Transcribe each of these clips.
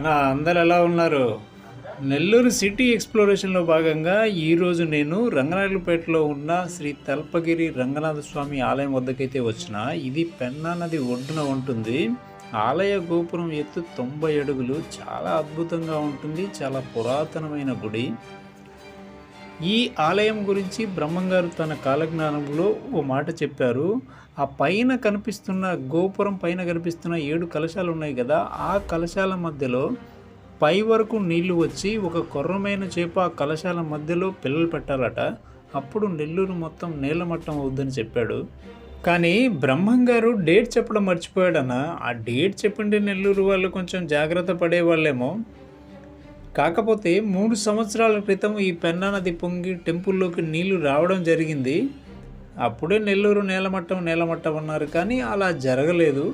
అలా అందరు ఎలా ఉన్నారు? నెల్లూరు సిటీ ఎక్స్ప్లోరేషన్లో భాగంగా ఈరోజు నేను రంగనాయకులపేటలో ఉన్న శ్రీ తల్పగిరి రంగనాథ స్వామి ఆలయం వద్దకైతే వచ్చిన ఇది పెన్నా నది ఒడ్డున ఉంటుంది. ఆలయ గోపురం ఎత్తు తొంభై అడుగులు చాలా అద్భుతంగా ఉంటుంది చాలా పురాతనమైన గుడి. ఈ ఆలయం గురించి బ్రహ్మంగారు తన కాలజ్ఞానంలో ఓ మాట చెప్పారు. ఆ పైన కనిపిస్తున్న గోపురం పైన కనిపిస్తున్న ఏడు కలశాలు ఉన్నాయి కదా ఆ కలశాల మధ్యలో పై వరకు నీళ్ళు వచ్చి ఒక కొర్రమైన చేప ఆ కలశాల మధ్యలో పిల్లలు పెట్టాలట. అప్పుడు నెల్లూరు మొత్తం నీలమట్టం అవుద్దని చెప్పాడు. కానీ బ్రహ్మంగారు డేట్ చెప్పడం మర్చిపోయాడన్న. ఆ డేట్ చెప్పండి నెల్లూరు వాళ్ళు కొంచెం జాగ్రత్త పడేవాళ్ళేమో. కాకపోతే మూడు సంవత్సరాల క్రితం ఈ పెన్నా నది పొంగి టెంపుల్లోకి నీళ్ళు రావడం జరిగింది. అప్పుడే నెల్లూరు నేలమట్టం నేలమట్టం అన్నారు కానీ అలా జరగలేదు.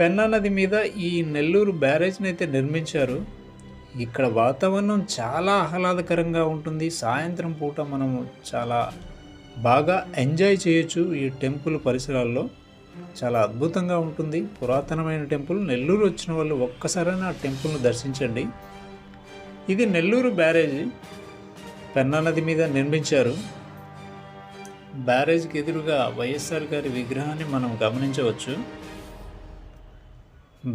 పెన్నా నది మీద ఈ నెల్లూరు బ్యారేజ్ని అయితే నిర్మించారు. ఇక్కడ వాతావరణం చాలా ఆహ్లాదకరంగా ఉంటుంది. సాయంత్రం పూట మనము చాలా బాగా ఎంజాయ్ చేయొచ్చు ఈ టెంపుల్ పరిసరాల్లో. చాలా అద్భుతంగా ఉంటుంది. పురాతనమైన టెంపుల్. నెల్లూరు వచ్చిన వాళ్ళు ఒక్కసారైనా ఆ టెంపుల్ను దర్శించండి. ఇది నెల్లూరు బ్యారేజ్. పెన్నా నది మీద నిర్మించారు. బ్యారేజ్కి ఎదురుగా వైఎస్ఆర్ గారి విగ్రహాన్ని మనం గమనించవచ్చు.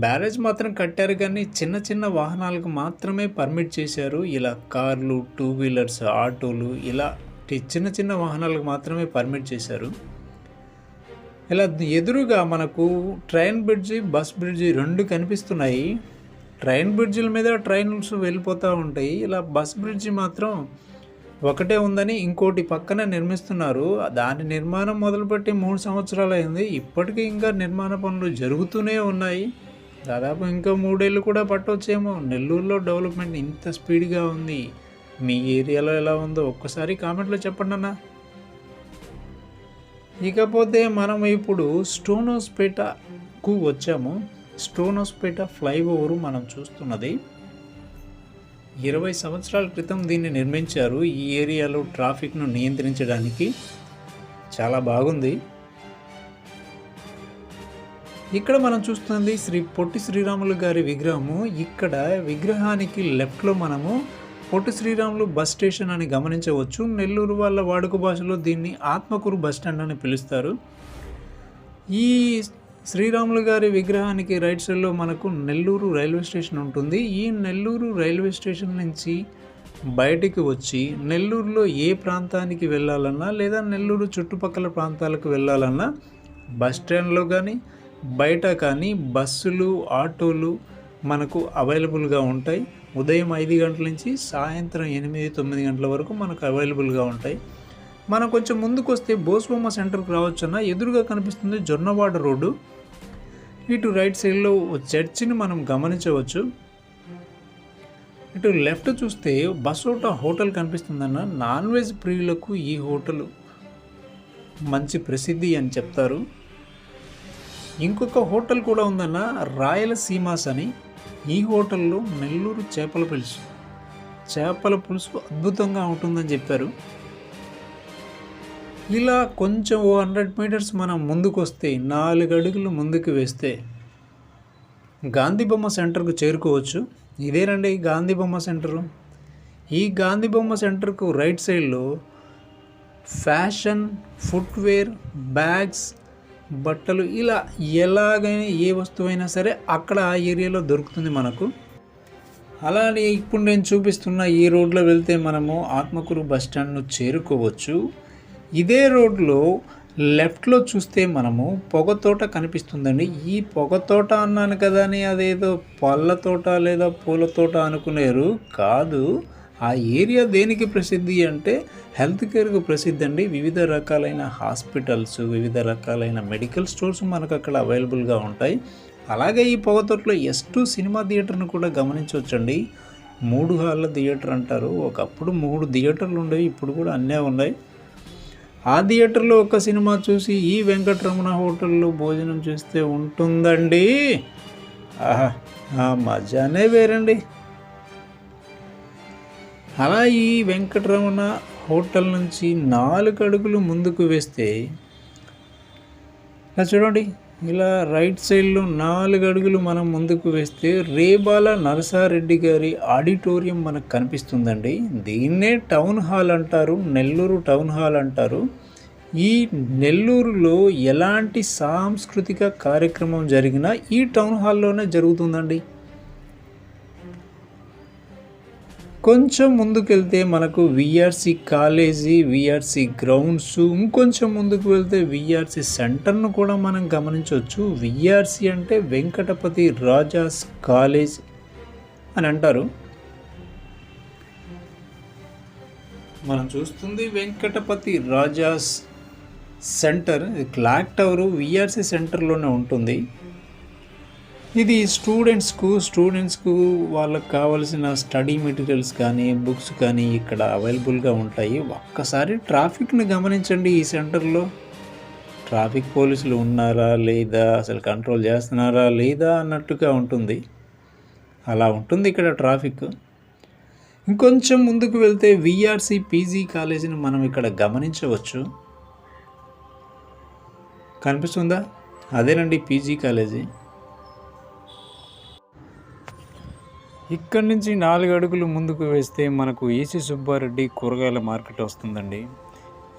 బ్యారేజ్ మాత్రం కట్టారు కానీ చిన్న చిన్న వాహనాలకు మాత్రమే పర్మిట్ చేశారు. ఇలా కార్లు టూ వీలర్స్ ఆటోలు ఇలా చిన్న చిన్న వాహనాలకు మాత్రమే పర్మిట్ చేశారు. ఇలా ఎదురుగా మనకు ట్రైన్ బ్రిడ్జి బస్ బ్రిడ్జి రెండు కనిపిస్తున్నాయి. ట్రైన్ బ్రిడ్జిల మీద ట్రైన్స్ వెళ్ళిపోతూ ఉంటాయి. ఇలా బస్ బ్రిడ్జి మాత్రం ఒకటే ఉందని ఇంకోటి పక్కన నిర్మిస్తున్నారు. దాని నిర్మాణం మొదలుపెట్టి మూడు సంవత్సరాలు అయింది. ఇప్పటికీ ఇంకా నిర్మాణ పనులు జరుగుతూనే ఉన్నాయి. దాదాపు ఇంకా మూడేళ్ళు కూడా పట్టొచ్చేమో. నెల్లూరులో డెవలప్మెంట్ ఇంత స్పీడ్గా ఉంది. మీ ఏరియాలో ఎలా ఉందో ఒక్కసారి కామెంట్లో చెప్పండి అన్న. ఇకపోతే మనం ఇప్పుడు స్టోనోస్పేటకు వచ్చాము. స్టోనోస్పేట ఫ్లైఓవర్ మనం చూస్తున్నది. ఇరవై సంవత్సరాల క్రితం దీన్ని నిర్మించారు. ఈ ఏరియాలో ట్రాఫిక్ను నియంత్రించడానికి చాలా బాగుంది. ఇక్కడ మనం చూస్తుంది శ్రీ పొట్టి శ్రీరాములు గారి విగ్రహము. ఇక్కడ విగ్రహానికి లెఫ్ట్లో మనము పొట్టి శ్రీరాములు బస్ స్టేషన్ అని గమనించవచ్చు. నెల్లూరు వాళ్ళ వాడుక భాషలో దీన్ని ఆత్మకూరు బస్ స్టాండ్ అని పిలుస్తారు. ఈ శ్రీరాములు గారి విగ్రహానికి రైట్ సైడ్లో మనకు నెల్లూరు రైల్వే స్టేషన్ ఉంటుంది. ఈ నెల్లూరు రైల్వే స్టేషన్ నుంచి బయటికి వచ్చి నెల్లూరులో ఏ ప్రాంతానికి వెళ్ళాలన్నా లేదా నెల్లూరు చుట్టుపక్కల ప్రాంతాలకు వెళ్ళాలన్నా బస్ స్టాండ్లో కానీ బయట కానీ బస్సులు ఆటోలు మనకు అవైలబుల్గా ఉంటాయి. ఉదయం ఐదు గంటల నుంచి సాయంత్రం ఎనిమిది తొమ్మిది గంటల వరకు మనకు అవైలబుల్గా ఉంటాయి. మనం కొంచెం ముందుకు వస్తే బోస్బొమ్మ సెంటర్కి రావచ్చన్నా ఎదురుగా కనిపిస్తుంది జొన్నవాడ రోడ్డు. ఇటు రైట్ సైడ్లో ఓ చర్చిని మనం గమనించవచ్చు. ఇటు లెఫ్ట్ చూస్తే బసోటా హోటల్ కనిపిస్తుందన్న నాన్ వెజ్ ప్రియులకు ఈ హోటల్ మంచి ప్రసిద్ధి అని చెప్తారు. ఇంకొక హోటల్ కూడా ఉందన్న రాయలసీమాస్ అని ఈ హోటల్లో నెల్లూరు చేపల పులుసు. చేపల పులుసు అద్భుతంగా ఉంటుందని చెప్పారు. ఇలా కొంచెం ఓ హండ్రెడ్ మీటర్స్ మనం ముందుకు వస్తే నాలుగు అడుగులు ముందుకు వేస్తే గాంధీ బొమ్మ సెంటర్కు చేరుకోవచ్చు. ఇదేనండి గాంధీ బొమ్మ సెంటరు? ఈ గాంధీ బొమ్మ సెంటర్కు రైట్ సైడ్లో ఫ్యాషన్ ఫుట్వేర్ బ్యాగ్స్ బట్టలు ఇలా ఎలాగైనా ఏ వస్తువైనా సరే అక్కడ ఆ ఏరియాలో దొరుకుతుంది మనకు. అలానే ఇప్పుడు నేను చూపిస్తున్న ఈ రోడ్లో వెళ్తే మనము ఆత్మకూరు బస్ స్టాండ్ను చేరుకోవచ్చు. ఇదే రోడ్లో లెఫ్ట్లో చూస్తే మనము పొగతోట కనిపిస్తుందండి. ఈ పొగతోట అన్నాను కదా అని అదేదో పళ్ళ తోట లేదా పూల తోట అనుకునేరు కాదు. ఆ ఏరియా దేనికి ప్రసిద్ధి అంటే హెల్త్ కేర్కు ప్రసిద్ధి అండి. వివిధ రకాలైన హాస్పిటల్స్ వివిధ రకాలైన మెడికల్ స్టోర్స్ మనకు అక్కడ అవైలబుల్గా ఉంటాయి. అలాగే ఈ పొగతోటలో ఎస్ టూ సినిమా థియేటర్ను కూడా గమనించవచ్చండి. మూడు హాళ్ళ థియేటర్ అంటారు. ఒకప్పుడు మూడు థియేటర్లు ఉండేవి ఇప్పుడు కూడా అన్నీ ఉన్నాయి. ఆ థియేటర్లో ఒక సినిమా చూసి ఈ వెంకటరమణ హోటల్లో భోజనం చేస్తే ఉంటుందండి? ఆహా ఆ మజానే వేరండి. అలా ఈ వెంకటరమణ హోటల్ నుంచి నాలుగు అడుగులు ముందుకు వేస్తే చూడండి ఇలా రైట్ సైడ్లో నాలుగు అడుగులు మనం ముందుకు వేస్తే రేబాల నరసారెడ్డి గారి ఆడిటోరియం మనకు కనిపిస్తుందండి. దీన్నే టౌన్ హాల్ అంటారు నెల్లూరు టౌన్ హాల్ అంటారు. ఈ నెల్లూరులో ఎలాంటి సాంస్కృతిక కార్యక్రమం జరిగినా ఈ టౌన్ హాల్లోనే జరుగుతుందండి. కొంచెం ముందుకెళ్తే మనకు విఆర్సి కాలేజీ విఆర్సి గ్రౌండ్స్ ఇంకొంచెం ముందుకు వెళ్తే విఆర్సి సెంటర్ను కూడా మనం గమనించవచ్చు. విఆర్సి అంటే వెంకటపతి రాజాస్ కాలేజ్ అని అంటారు. మనం చూస్తుంది Venkatapathi Raja's centre clock tower VRC సెంటర్లోనే ఉంటుంది. ఇది స్టూడెంట్స్కు స్టూడెంట్స్కు వాళ్ళకి కావాల్సిన స్టడీ మెటీరియల్స్ కానీ బుక్స్ కానీ ఇక్కడ అవైలబుల్గా ఉంటాయి. ఒక్కసారి ట్రాఫిక్ని గమనించండి ఈ సెంటర్లో ట్రాఫిక్ పోలీసులు ఉన్నారా లేదా అసలు కంట్రోల్ చేస్తున్నారా లేదా అన్నట్టుగా ఉంటుంది. అలా ఉంటుంది ఇక్కడ ట్రాఫిక్ ఇంకొంచెం ముందుకు వెళ్తే విఆర్సి పీజీ కాలేజీని మనం ఇక్కడ గమనించవచ్చు. కనిపిస్తుందా? అదేనండి పీజీ కాలేజీ ఇక్కడి నుంచి నాలుగు అడుగులు ముందుకు వేస్తే మనకు ఏసీ సుబ్బారెడ్డి కూరగాయల మార్కెట్ వస్తుందండి.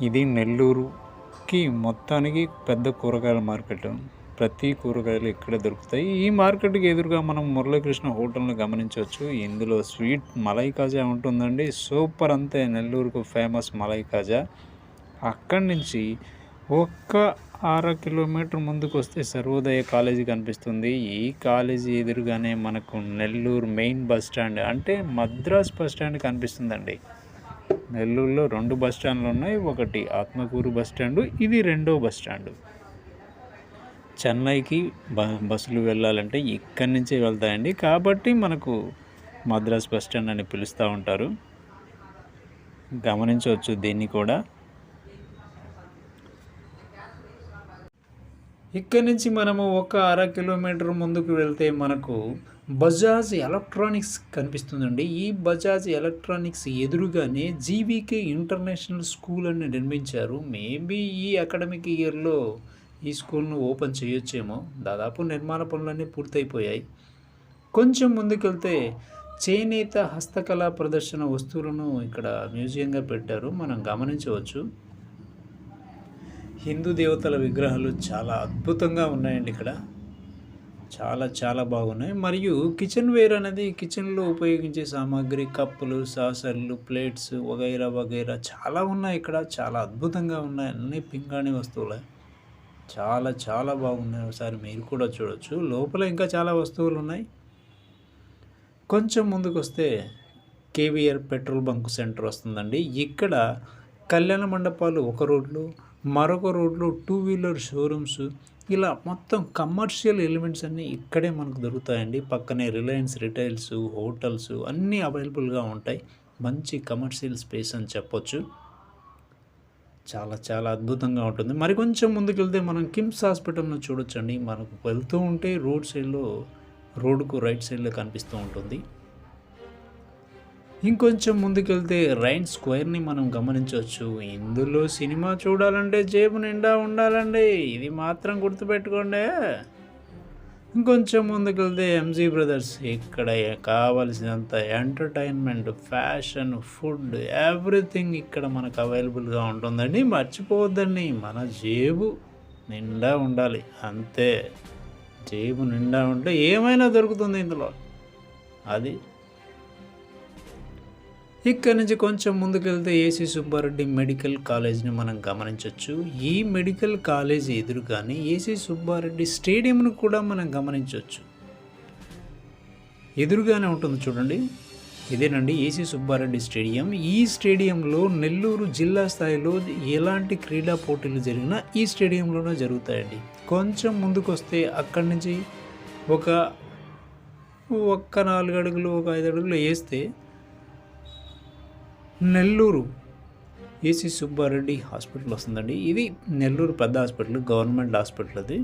ఇది నెల్లూరుకి మొత్తానికి పెద్ద కూరగాయల మార్కెట్. ప్రతి కూరగాయలు ఇక్కడే దొరుకుతాయి. ఈ మార్కెట్కి ఎదురుగా మనం మురళీకృష్ణ హోటల్ని గమనించవచ్చు. ఇందులో స్వీట్ మలై కాజా ఉంటుందండి. సూపర్ అంతే. నెల్లూరుకు ఫేమస్ మలై కాజా. అక్కడి నుంచి ఒక్క అర కిలోమీటర్ ముందుకు వస్తే సర్వోదయ కాలేజీ కనిపిస్తుంది. ఈ కాలేజీ ఎదురుగానే మనకు నెల్లూరు మెయిన్ బస్ స్టాండ్ అంటే మద్రాస్ బస్ స్టాండ్ కనిపిస్తుందండి. నెల్లూరులో రెండు బస్ స్టాండ్లు ఉన్నాయి. ఒకటి ఆత్మకూరు బస్ స్టాండు ఇది రెండో బస్ స్టాండు. చెన్నైకి బ బస్సులు వెళ్ళాలంటే ఇక్కడి నుంచే వెళ్తాయండి. కాబట్టి మనకు మద్రాస్ బస్ స్టాండ్ అని పిలుస్తూ ఉంటారు. గమనించవచ్చు దీన్ని కూడా. ఇక్కడ నుంచి మనము ఒక అర కిలోమీటర్ ముందుకు వెళ్తే మనకు బజాజ్ ఎలక్ట్రానిక్స్ కనిపిస్తుందండి. ఈ బజాజ్ ఎలక్ట్రానిక్స్ ఎదురుగానే జీవీకే ఇంటర్నేషనల్ స్కూల్ అని నిర్మించారు. మేబీ ఈ అకాడమిక్ ఇయర్లో ఈ స్కూల్ను ఓపెన్ చేయొచ్చేమో. దాదాపు నిర్మాణ పనులన్నీ పూర్తయిపోయాయి. కొంచెం ముందుకెళ్తే చేనేత హస్తకళా ప్రదర్శన వస్తువులను ఇక్కడ మ్యూజియంగా పెట్టారు. మనం గమనించవచ్చు. హిందూ దేవతల విగ్రహాలు చాలా అద్భుతంగా ఉన్నాయండి ఇక్కడ. చాలా చాలా బాగున్నాయి. మరియు కిచెన్ వేర్ అనేది కిచెన్లో ఉపయోగించే సామాగ్రి కప్పులు సాసర్లు ప్లేట్స్ వగైరా వగైరా చాలా ఉన్నాయి ఇక్కడ. చాలా అద్భుతంగా ఉన్నాయి. అన్ని పింగాణి వస్తువులే. చాలా చాలా బాగున్నాయి. ఒకసారి మీరు కూడా చూడొచ్చు. లోపల ఇంకా చాలా వస్తువులు ఉన్నాయి. కొంచెం ముందుకు వస్తే కేవీఆర్ పెట్రోల్ బంక్ సెంటర్ వస్తుందండి. ఇక్కడ కళ్యాణ మండపాలు ఒక రోడ్లు మరొక రోడ్లో టూ వీలర్ షోరూమ్స్ ఇలా మొత్తం కమర్షియల్ ఎలిమెంట్స్ అన్నీ ఇక్కడే మనకు దొరుకుతాయండి. పక్కనే రిలయన్స్ రిటైల్స్ హోటల్స్ అన్నీ అవైలబుల్గా ఉంటాయి. మంచి కమర్షియల్ స్పేస్ అని చెప్పొచ్చు. చాలా చాలా అద్భుతంగా ఉంటుంది. మరి కొంచెం ముందుకు వెళ్తే మనం కిమ్స్ హాస్పిటల్ను చూడొచ్చండి. మనకు వెళ్తూ ఉంటే రోడ్ సైడ్లో రోడ్డుకు రైట్ సైడ్లో కనిపిస్తూ ఉంటుంది. ఇంకొంచెం ముందుకెళ్తే రైన్ స్క్వేర్ని మనం గమనించవచ్చు. ఇందులో సినిమా చూడాలంటే జేబు నిండా ఉండాలండి. ఇది మాత్రం గుర్తుపెట్టుకోండి. ఇంకొంచెం ముందుకెళ్తే ఎంజీ బ్రదర్స్ ఇక్కడ కావలసినంత ఎంటర్టైన్మెంట్ ఫ్యాషన్ ఫుడ్ ఎవ్రీథింగ్ ఇక్కడ మనకు అవైలబుల్గా ఉంటుందండి. మర్చిపోవద్దండి. మన జేబు నిండా ఉండాలి. అంతే. జేబు నిండా ఉంటే ఏమైనా దొరుకుతుంది ఇందులో. అది ఇక్కడ నుంచి కొంచెం ముందుకెళ్తే ఏసీ సుబ్బారెడ్డి మెడికల్ కాలేజ్ని మనం గమనించవచ్చు ఈ మెడికల్ కాలేజ్ ఎదురుగానే ఏసీ సుబ్బారెడ్డి స్టేడియంను కూడా మనం గమనించవచ్చు ఎదురుగానే ఉంటుంది చూడండి. ఇదేనండి ఏసీ సుబ్బారెడ్డి స్టేడియం. ఈ స్టేడియంలో నెల్లూరు జిల్లా స్థాయిలో ఎలాంటి క్రీడా పోటీలు జరిగినా ఈ స్టేడియంలోనే జరుగుతాయండి. కొంచెం ముందుకు వస్తే అక్కడి నుంచి ఒక ఒక్క నాలుగు అడుగులు ఒక ఐదు అడుగులు వేస్తే నెల్లూరు ఏసీ సుబ్బారెడ్డి హాస్పిటల్ వస్తుందండి. ఇది నెల్లూరు పెద్ద హాస్పిటల్ గవర్నమెంట్ హాస్పిటల్ అది.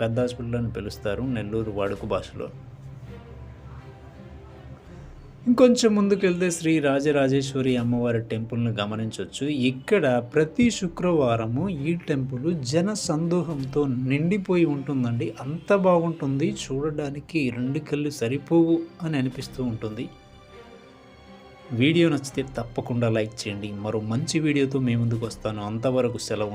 పెద్ద హాస్పిటల్ అని పిలుస్తారు నెల్లూరు వాడుక భాషలో. ఇంకొంచెం ముందుకు వెళ్తే శ్రీ రాజరాజేశ్వరి అమ్మవారి టెంపుల్ని గమనించవచ్చు ఇక్కడ ప్రతి శుక్రవారము ఈ టెంపుల్ జన సందోహంతో నిండిపోయి ఉంటుందండి. అంత బాగుంటుంది. చూడడానికి రెండు కళ్ళు సరిపోవు అని అనిపిస్తూ ఉంటుంది. వీడియో నచ్చితే తప్పకుండా లైక్ చేయండి. మరో మంచి వీడియోతో మీ ముందుకు వస్తాను. అంతవరకు సెలవు